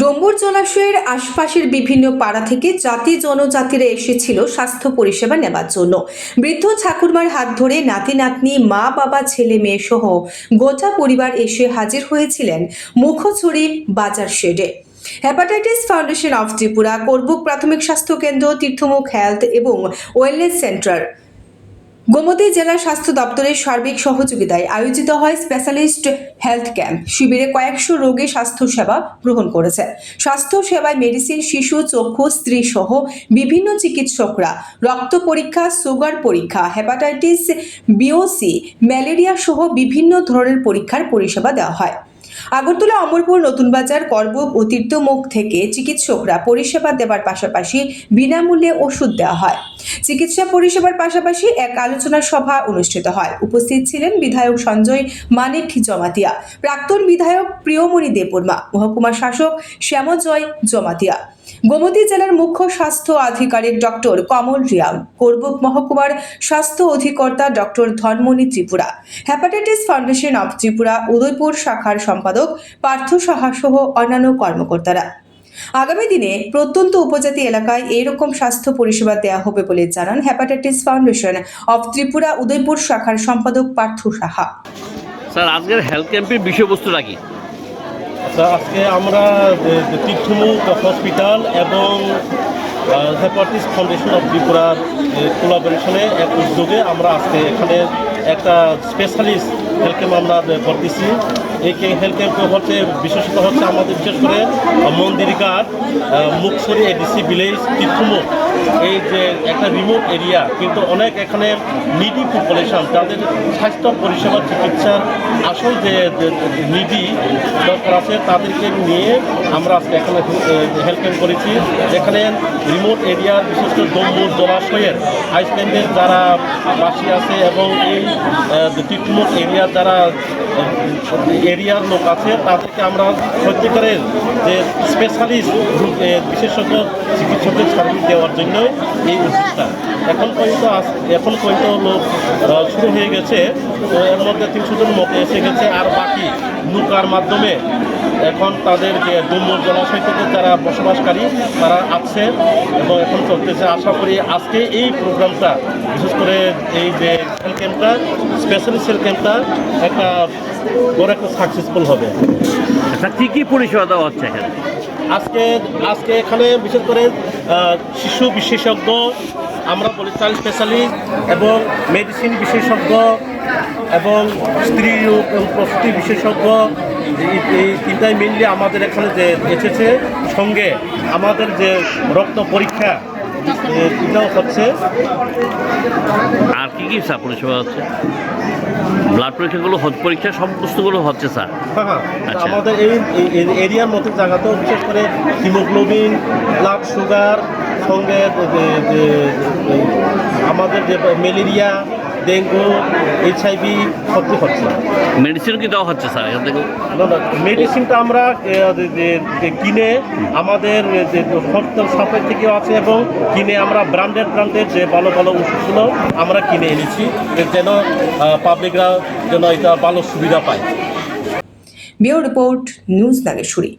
ডম্বুর জলাশয়ের আশপাশের বিভিন্ন পাড়া থেকে জাতি জনজাতিরা এসেছিল স্বাস্থ্য পরিষেবা নেবার জন্য। বৃদ্ধ ঠাকুরমার হাত ধরে নাতি নাতনি, মা, বাবা, ছেলে, মেয়ে সহ গোটা পরিবার এসে হাজির হয়েছিলেন মুখছড়ি বাজার শেডে। Hepatitis foundation of Tripura Karbook প্রাথমিক স্বাস্থ্য কেন্দ্র, তীর্থমুখ হেলথ এবং ওয়েলনেস সেন্টার। গোমতী জেলা স্বাস্থ্য দপ্তরের সার্বিক সহযোগিতায় আয়োজিত হয় স্পেশালিস্ট হেলথ ক্যাম্প। শিবিরে কয়েকশো রোগী স্বাস্থ্যসেবা গ্রহণ করেছে। স্বাস্থ্য সেবায় মেডিসিন, শিশু, চক্ষু, স্ত্রী সহ বিভিন্ন চিকিৎসকরা রক্ত পরীক্ষা, সুগার পরীক্ষা, হেপাটাইটিস, বিওসি, ম্যালেরিয়া সহ বিভিন্ন ধরনের পরীক্ষার পরিষেবা দেওয়া হয়। আগরতলা অমরপুর নতুন বাজার করব ও তীর্থমুখ থেকে চিকিৎসকরা পরিষেবা দেওয়ার পাশাপাশি বিনামূল্যে ওষুধ দেওয়া হয়। চিকিৎসা পরিষেবার পাশাপাশি এক আলোচনা সভা অনুষ্ঠিত হয়। উপস্থিত ছিলেন বিধায়ক সঞ্জয় মানিক জমাতিয়া, প্রাক্তন বিধায়ক প্রিয়মণি দেববর্মা মহকুমা শাসক শ্যামজয় জমাতিয়া। গোমতী জেলার মুখ্য স্বাস্থ্য আধিকারিক ডক্টর কমল রিয়াং করবুক মহকুমার স্বাস্থ্য অধিকর্তা doctor Dhanmani Tripura hepatitis foundation of Tripura, Udaipur শাখার সম্পাদক পার্থ সাহা সহ অন্যান্য কর্মকর্তারা। আগামী দিনে প্রত্যন্ত উপজাতি এলাকায় এরকম স্বাস্থ্য পরিষেবা দেওয়া হবে বলে জানান hepatitis foundation of Tripura, Udaipur শাখার সম্পাদক পার্থ সাহা। স্যার, আজকের হেলথ ক্যাম্পের বিষয়বস্তুটা কি? আজকে আমরা তীর্থমুখ হসপিটাল এবং হেপাটিস ফাউন্ডেশন অফ ত্রিপুরার কোলাবোরেশনে এক উদ্যোগে আমরা আজকে এখানে একটা স্পেশালিস্ট হেলথ আমরা করতেছি। এই হেলথ ক্যাম্পে হচ্ছে বিশেষত হচ্ছে আমাদের বিশেষ করে মন্দিরিকার মুখসরি এডিসি ভিলেজ, তীর্থমুখ। এই যে একটা রিমোট এরিয়া কিন্তু অনেক এখানে নিডি পপুলেশন তাদের স্বাস্থ্য পরিষেবা, চিকিৎসার আসল যে নিডি দরকার আছে, তাদেরকে নিয়ে আমরা আজকে এখানে হেল্প ক্যাম্প করেছি। এখানে রিমোট এরিয়ার বিশেষ করে দম্বুর জলাশয়ের আইসল্যান্ডের যারা বাসী আছে এবং এই তীর্থমুখ এরিয়ার যারা এরিয়ার লোক আছে, তাদেরকে আমরা সত্যিকারের যে স্পেশালিস্ট বিশেষজ্ঞ চিকিৎসকের সার্ভিস দেওয়ার জন্য এই উদ্যোগটা। এখন পর্যন্ত এখন পর্যন্ত লোক শুরু হয়ে গেছে, তো এর মধ্যে তিনশো জন মতো এসে গেছে, আর বাকি নৌকার মাধ্যমে এখন তাদের যে ডুম্বুর জলাশয় থেকে যারা বসবাসকারী তারা আছে এবং এখন চলতেছে। আশা করি আজকে এই প্রোগ্রামটা বিশেষ করে এই যে হেলথ ক্যাম্পটা স্পেশালিস্ট হেলথ ক্যাম্পটা একটা বড় একটা সাকসেসফুল হবে। আচ্ছা কী কী পরিষেবা দেওয়া হচ্ছে এখানে? আজকে আজকে এখানে বিশেষ করে শিশু বিশেষজ্ঞ আমরা বলি চাইল্ড স্পেশালিস্ট এবং মেডিসিন বিশেষজ্ঞ এবং স্ত্রী এবং প্রসূতি বিশেষজ্ঞ এই- তিনটাই মেনলি আমাদের এখানে যে এসেছে সঙ্গে আমাদের যে রক্ত পরীক্ষা এটাও হচ্ছে। আর কি কি স্যার পরিষেবা হচ্ছে? ব্লাড পরীক্ষাগুলো পরীক্ষা সমস্তগুলো হচ্ছে স্যার? হ্যাঁ হ্যাঁ। আচ্ছা। আমাদের এই এরিয়ার মতো জায়গাতেও বিশেষ করে হিমোগ্লোবিন ব্লাড সুগার সঙ্গে আমাদের যে ম্যালেরিয়া ডেঙ্গু এইচআইভি সবটি হচ্ছে মেডিসিন কি দেওয়া হচ্ছে স্যার? এখান থেকে মেডিসিনটা আমরা কিনে আমাদের সাপ্লাই থেকেও আছে এবং কিনে আমরা ব্র্যান্ডেড ব্র্যান্ডেড যে ভালো ভালো ওষুধগুলো আমরা কিনে এনেছি যেন পাবলিকরা যেন এটা ভালো সুবিধা পায়। Bureau report news Nageshwari